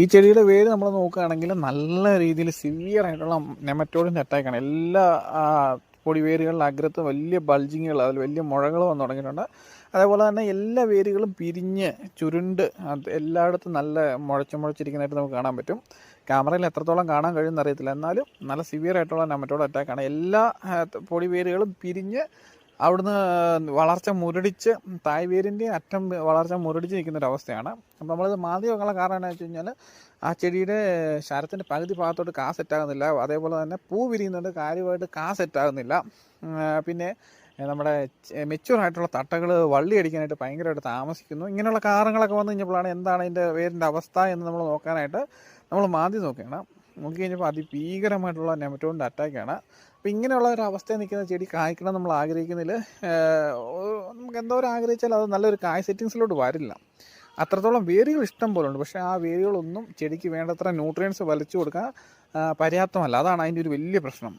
ഈ ചെടിയുടെ വേര് നമ്മൾ നോക്കുകയാണെങ്കിൽ നല്ല രീതിയിൽ സിവിയർ ആയിട്ടുള്ള നെമറ്റോഡിന്റെ അറ്റാക്കാണ് എല്ലാ പൊടി വേരുകളിൽ അഗ്രത്ത് വലിയ ബൾജിങ്ങുകൾ അതിൽ വലിയ മുഴകൾ വന്നു തുടങ്ങിയിട്ടുണ്ട്. അതേപോലെ തന്നെ എല്ലാ വേരുകളും പിരിഞ്ഞ് ചുരുണ്ട് എല്ലായിടത്തും നല്ല മുഴച്ച മുഴച്ചിരിക്കുന്നതായിട്ട് നമുക്ക് കാണാൻ പറ്റും. ക്യാമറയിൽ എത്രത്തോളം കാണാൻ കഴിയുമെന്ന് അറിയത്തില്ല. എന്നാലും നല്ല സിവിയർ ആയിട്ടുള്ള നെമറ്റോഡ് അറ്റാക്കാണ് എല്ലാ പൊടി വേരുകളും പിരിഞ്ഞ് അവിടുന്ന് വളർച്ച മുരടിച്ച് തായ് വേരിന്റെ അറ്റം വളർച്ച മുരടിച്ച് നിൽക്കുന്ന ഒരു അവസ്ഥയാണ് അപ്പോൾ നമ്മളിത് മാതി വെക്കാനുള്ള കാരണം എന്താണെന്ന് വെച്ച് കഴിഞ്ഞാൽ ആ ചെടിയുടെ ശരത്തിന്റെ പകുതി ഭാഗത്തോട്ട് കാ സെറ്റാകുന്നില്ല അതേപോലെ തന്നെ പൂ വിരിയുന്നുണ്ട് കാര്യമായിട്ട് കാ സെറ്റാകുന്നില്ല പിന്നെ നമ്മുടെ മെച്യൂർ ആയിട്ടുള്ള തട്ടകൾ വള്ളി അടിക്കാനായിട്ട് ഭയങ്കരമായിട്ട് താമസിക്കുന്നു. ഇങ്ങനെയുള്ള കാരണങ്ങളൊക്കെ വന്നു കഴിഞ്ഞപ്പോഴാണ് എന്താണ് അതിന്റെ വേരിന്റെ അവസ്ഥ എന്ന് നമ്മൾ നോക്കാനായിട്ട് നമ്മൾ മാതി നോക്കുകയാണ്. നോക്കി കഴിഞ്ഞപ്പോൾ അതിഭീകരമായിട്ടുള്ള നെമറ്റോണിന്റെ അറ്റാക്കാണ് അപ്പോൾ ഇങ്ങനെയുള്ള ഒരു അവസ്ഥയിൽ നിൽക്കുന്ന ചെടി കായ്ക്കണം നമ്മൾ ആഗ്രഹിക്കുന്നതിൽ നമുക്ക് എന്തോ ഒരു ആഗ്രഹിച്ചാൽ അത് നല്ലൊരു കായ് സെറ്റിങ്സിലോട്ട് വരില്ല. അത്രത്തോളം വേരുകൾ ഇഷ്ടം പോലെ ഉണ്ട്. പക്ഷേ ആ വേരുകളൊന്നും ചെടിക്ക് വേണ്ടത്ര ന്യൂട്രിയൻസ് വലിച്ചു കൊടുക്കാൻ പര്യാപ്തമല്ല. അതാണ് അതിന്റെ ഒരു വലിയ പ്രശ്നം.